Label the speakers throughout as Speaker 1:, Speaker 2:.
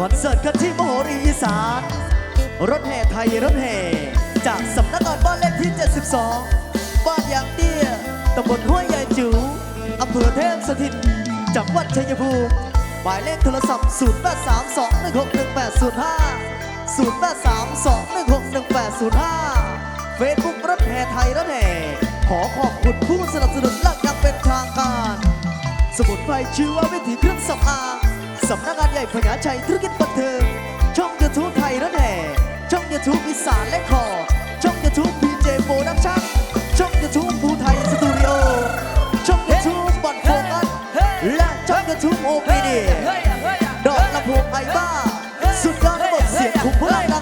Speaker 1: คอนเสิร์ตกันที่มโหรีอีสาน รถแห่ไทยรถแห่ จากสำนักงานบ้านเลขที่ 72 บ้านยางเตี้ยตำบลห้วยใหญ่จิ๋วอำเภอเทพสถิต จังหวัดชัยภูมิหมายเลขโทรศัพท์ 0832161805เฟซบุ๊กรถแห่ไทยรถแห่ ขอขอบคุณผู้สนับสนุนหลักอย่างเป็นทางการ สมุนไพรชื่อว่าวิถีเครื่องสำอาง สำนักงานใหญ่พญาชัยธุรกิจบันเทิง ช่องยูทูบไทยรถแห่ช่องยูทูบอีสานและคอ ช่องยูทูบพีเจโปรดักชั่นช่องยูทูบภูไทยสตูดิโอ ช่องยูทูบบอนโฟกัสและช่องยูทูบโอพีดีดอกลำโพงไอบ้า สุดยอดระบบเสียงคุ้มพลัง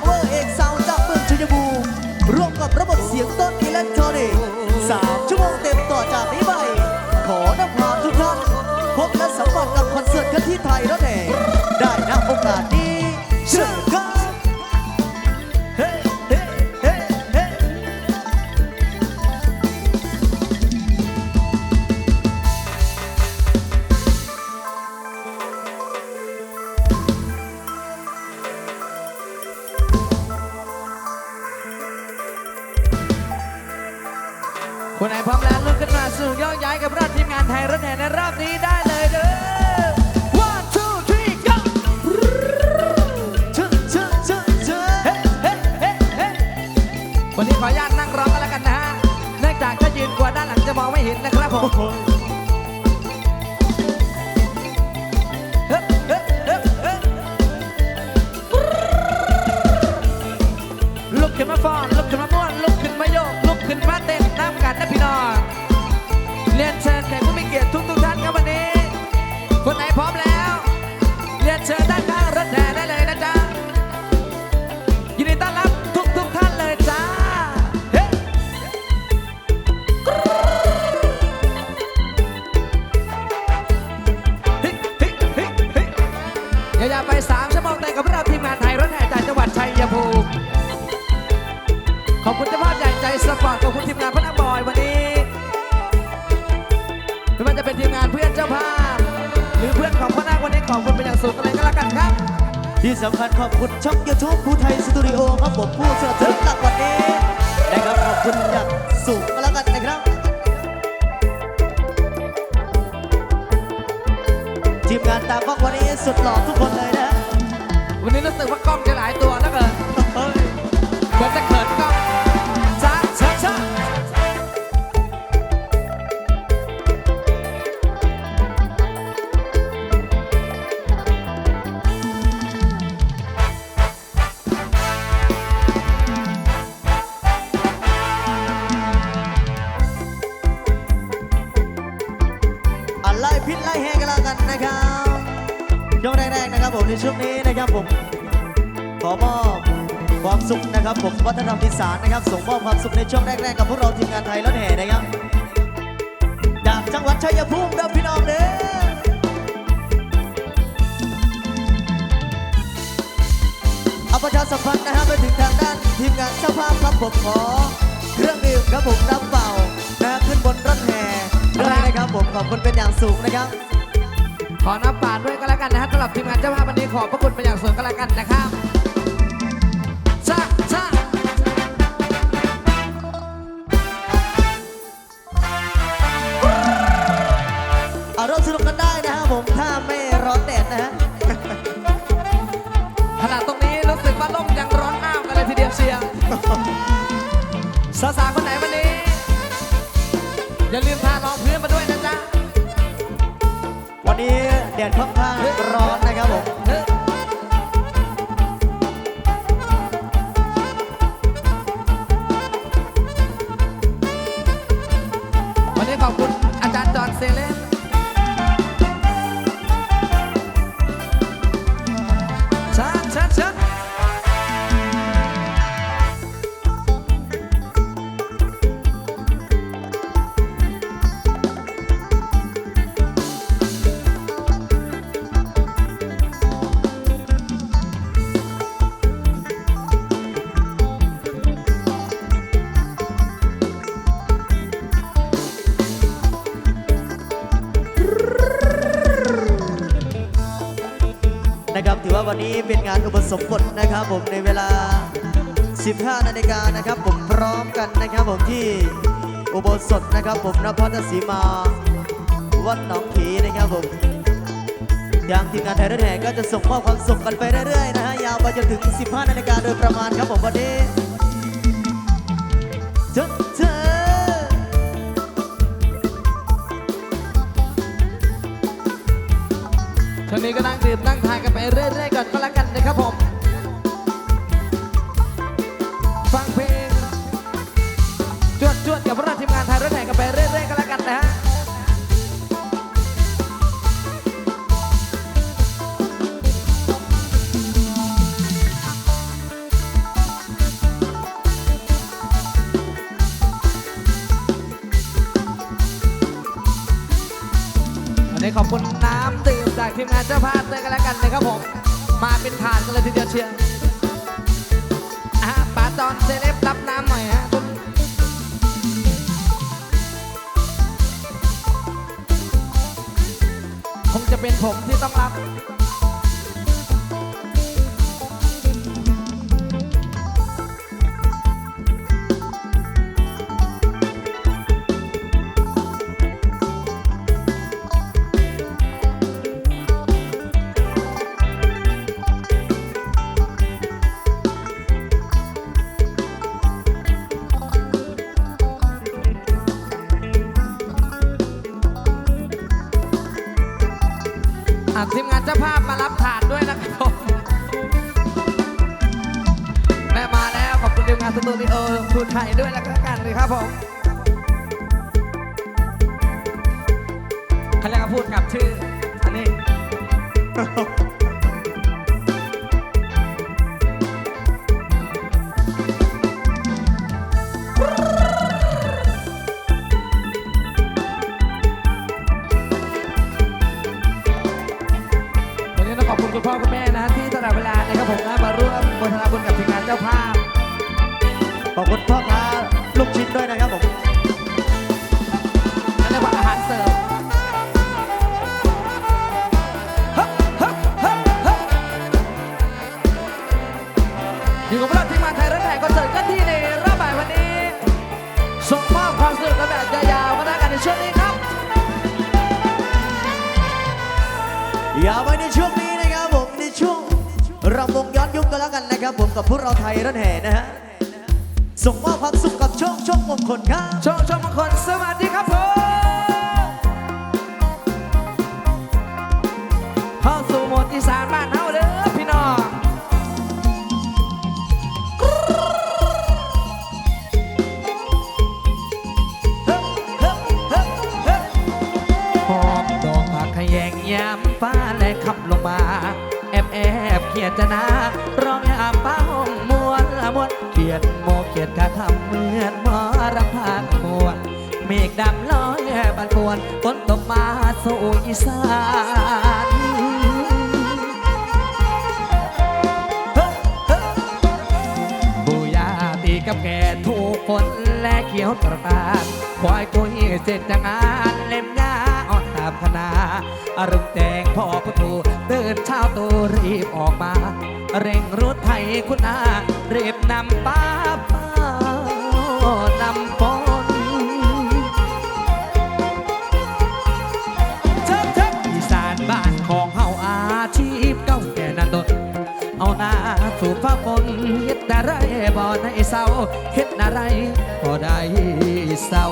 Speaker 1: กันที่ไทยรถแห่ได้ณโอกาสนี้เชิญครับ
Speaker 2: คนไหนพร้อมแล้วลุกขึ้นมาสู่ยกย้ายกับราชทีมงานไทยรถ นี้ขอบคุณเป็นอย่างสูงกันเลยก็แล้วกันครับ
Speaker 1: ที่สำคัญขอบคุณช่อง YouTube ภูไทยสตูดิโอครับผมผู้สนับสนุนหลักวันนี้นะครับขอบคุณอย่างสูงก็แล้วกันนะครับ ทีมงานตากล้องวันนี้สุดหล่อทุกคนเลยนะ
Speaker 2: วันนี้รู้สึกว่ากล้องจะหลายตัวแล้วเกิน
Speaker 1: เฮ้ย
Speaker 2: เหมือนจะ เจ้า
Speaker 1: ภาพครับผมขอ เครื่องดื่มครับผมน้ำเปล่านะขึ้นบนรถแห่ด้วยนะครับผมขอบคุณเป็นอย่างสูงนะครับ
Speaker 2: ขอน้ำปาดด้วยก็แล้วกันนะฮะสำหรับทีมงานเจ้าภาพวันนี้ขอบพระคุณเป็นอย่างสูงก็แล้วกันนะครับช้าช้า
Speaker 1: เอาร่วมสนุกกันได้นะครับผมถ้าไม่ร้อนแดดนะฮะ
Speaker 2: สาวๆคนไหนวันนี้ อย่าลืมพารองพื้นมาด้วยนะจ๊ะ
Speaker 1: วันนี้แดดค่อนข้างร้อนนะครับผม
Speaker 2: นะ
Speaker 1: ครับ ถือว่าวันนี้เป็นงานอุปสมบทนะครับผมในเวลา 15 นาฬิกานะครับ ผมพร้อมกันนะครับผมที่อุโบสถนะครับ ผมนพัทศรีมา วัดหนองขีนะครับผมทางทีมงานไทยรถแห่ก็จะส่งมอบความสุขกันไปเรื่อยๆนะฮะยาวไปจนถึง 15 นาฬิกาโดยประมาณครับผมวันนี้เธอ
Speaker 2: ช่วงนี้ก็นั่งดื่มนั่งทานกันไปเรื่อยๆก่อนก็แล้วกันนะครับผม ทีมงานเจ้าภาพเลยกันแล้วกันนะครับผม มาเป็นถานกันเลยทีเดียวเชียวอะป๋าจอนเซเลบรับน้ำหน่อยฮะคงจะเป็นผมที่ต้องรับ ทูไทยด้วยแล้วกันเลยครับผมเขาเรียกว่าพูดกับชื่อ อันนี้วันนี้ต้องขอบคุณคุณพ่อคุณแม่นะที่สละเวลานะครับผมนะมาร่วมบนธนาบุญกับทีมงานเจ้าภาพ
Speaker 1: ขอบคุณพ่อ กับ
Speaker 2: ช่วง
Speaker 1: ช่วงมงคลครับชม
Speaker 2: ชมมงคลสวัสดีครับผมเข้าสู่โหมดอีสานบ้านเฮาเด้อพี่น้องหอมดอกผักขยงยามฟ้าและขับลงมา แอบแอบเขียดจะนา มวนเขียดโมเขียดกะทำเหมือนมอรับพากมวนเมฆดำลอยบันปวนฝนตกมาสู่อีสานบูยาตีกับแก่ถูกฝนและเขียวตระตานควายกุยเสร็จจากงานเล่มยาอ่อนตามคณะอารมณ์แดงพ่อผู้ถูตื่นเช้าตูรีบออกมา เร่งรถไถคุณอาเรีบนำป้าป้านำฝนเชิญเชิญอีสานบ้านของเฮาอาชีพเก้าแก่นันดนเอาหน้าสู่ฟ้าฝนเฮ็ดอะไรบ่ได้เศร้าเฮ็ดอะไรบ่ได้เศร้า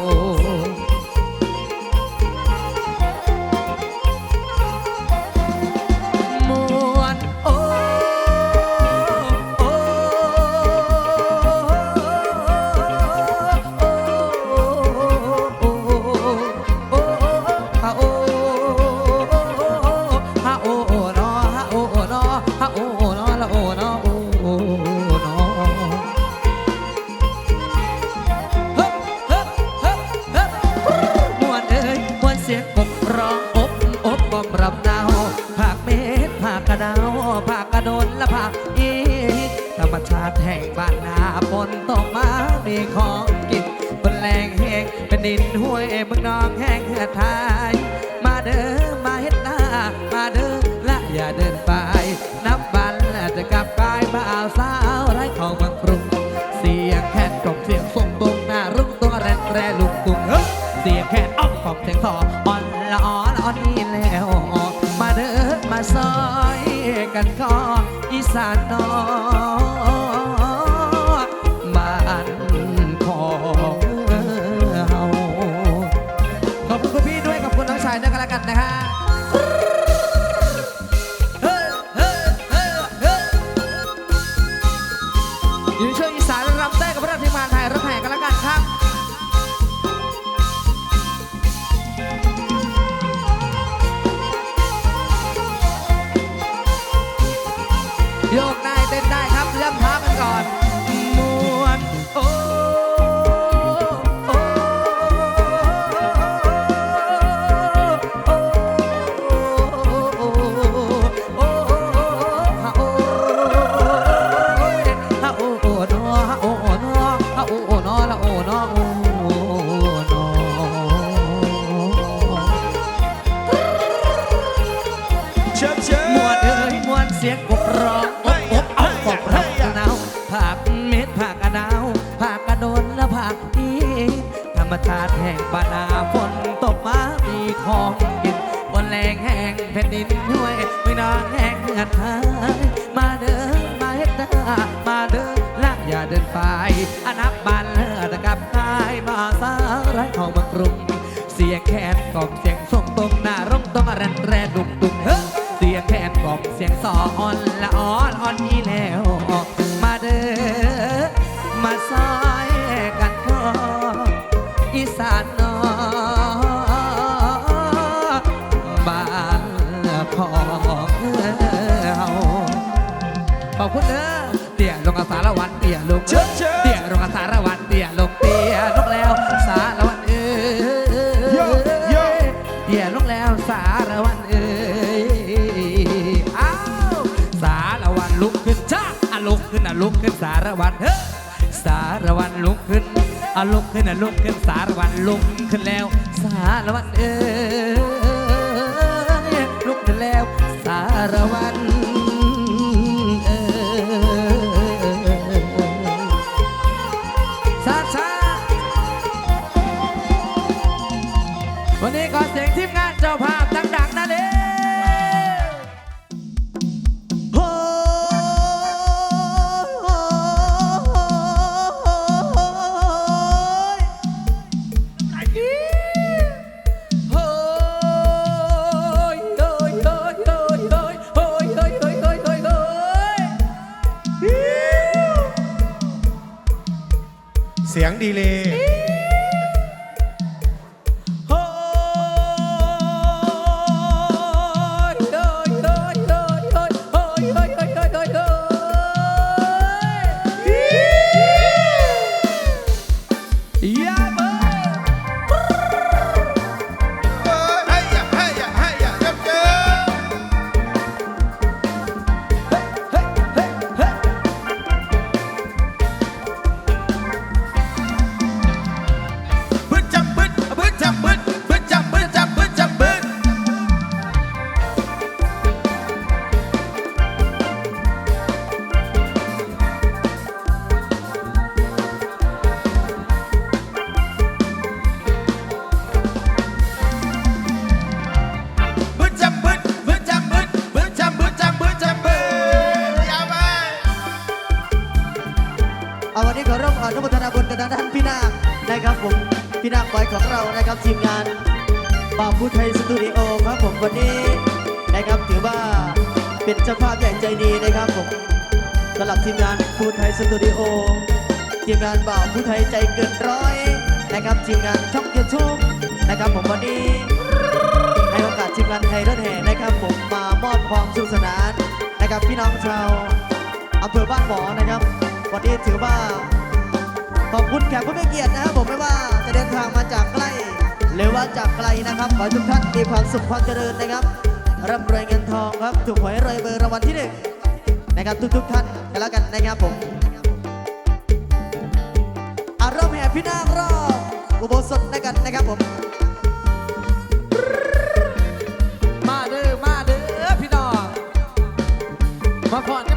Speaker 2: มีของกินบนแรงแห่งแผ่นดินห้วยไม่นองแห่งเงินทายมาเดินมาเฮ็ดมาเดินละอย่าเดินไปอนับบานเลิศกับกายมาสาไรของมากรุง เสียงแคนกล่อมเสียงส่งตรงหน้าร่องต้องแรนแรดุกดุกเฮ้เสียงแคนกล่อมเสียงซออ่อนละอ่อนอ่อนอีแล้วมาเด้อมาซอารวัตรเฮ้สารวัตรลุกขึ้นอาลุกขึ้นอะลุกขึ้นสารวัตรลุกขึ้นแล้ว สารวัตรเอ้ลุกขึ้นแล้ว สารวั
Speaker 1: ตร Đi. สำหรับทีมงานผู้ไทยสตูดิโอ ทีมงานบ่าวผู้ไทยใจเกินร้อย นะครับทีมงานช่องยูทูบนะครับผมวันนี้ให้โอกาสทีมงานไทยรถแห่นะครับผมมามอบความสนุกสนานนะครับพี่น้องชาวอำเภอบ้านหมอนะครับ วันนี้ถือว่าขอบคุณแขกผู้มีเกียรตินะครับผมไม่ว่าจะเดินทางมาจากใกล้ หรือว่าจากไกลนะครับขอทุกท่านมีความสุขความเจริญนะครับร่ำรวยเงินทองครับถูกหวยรวยเบอร์รางวัลที่หนึ่งนะครับทุกๆท่าน กันแล้วกันนะครับผมอารมณ์แห่พี่นางรอบอุโบสถด้วยกันนะครับผม
Speaker 2: มาเด้อมาเด้อพี่น้องมาก่อน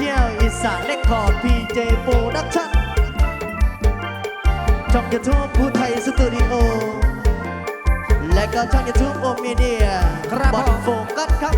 Speaker 2: ที่ยวอี
Speaker 1: สานและ
Speaker 2: ขอร์พีเจโปรดั
Speaker 1: ก
Speaker 2: ชั่
Speaker 1: นช่องยูทูบผู้ไทยสตูดิโอ และก็ช่องยู
Speaker 2: ทูบ
Speaker 1: โอ
Speaker 2: เมเดียครับอดโฟกั
Speaker 1: สครับ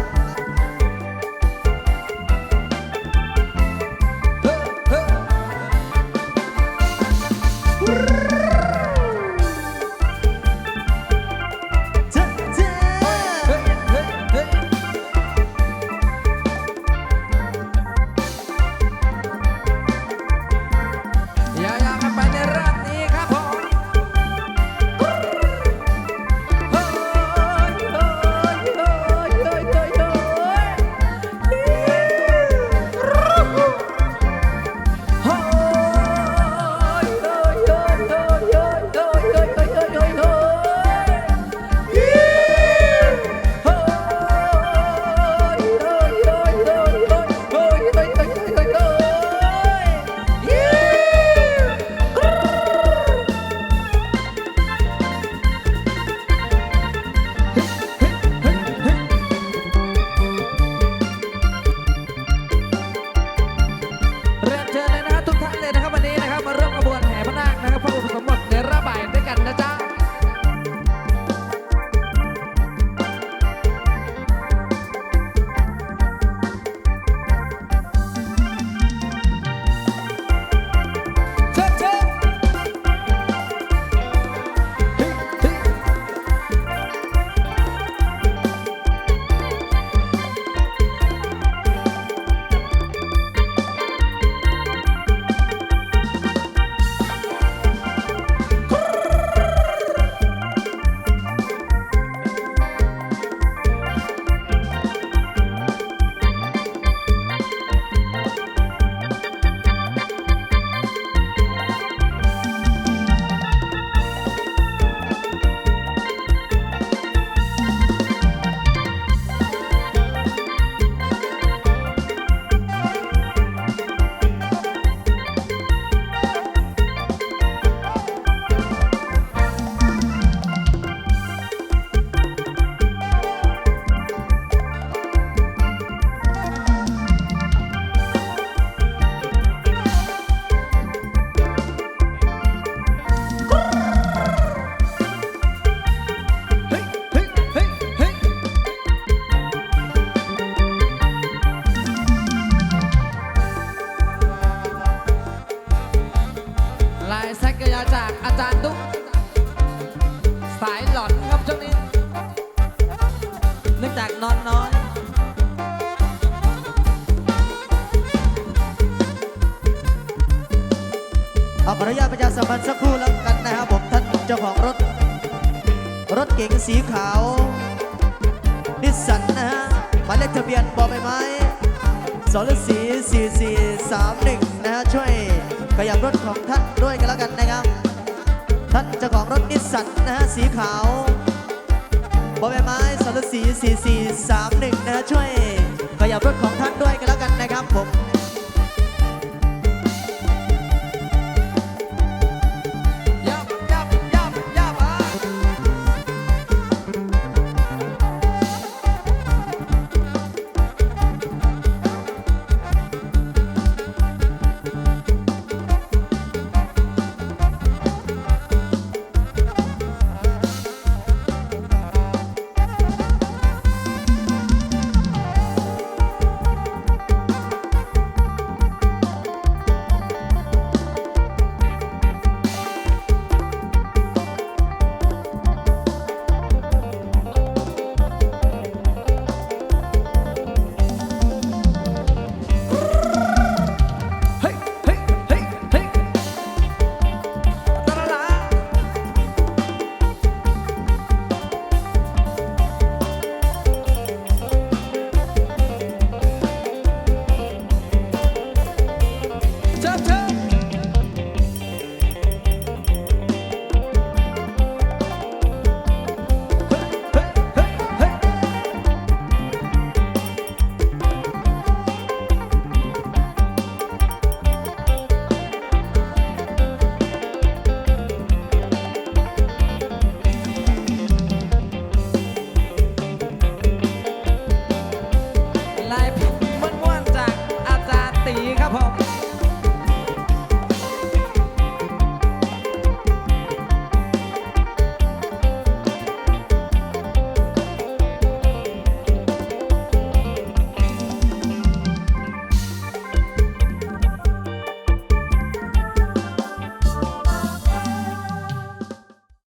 Speaker 1: สรสี4431 นะฮะช่วยขยับรถของท่านด้วยกันแล้วกันนะครับ ท่านเจ้าของรถนิสสันนะฮะสีขาวบอใบไม้สรสี4431 นะฮะช่วยขยับรถของท่านด้วยกันแล้วกัน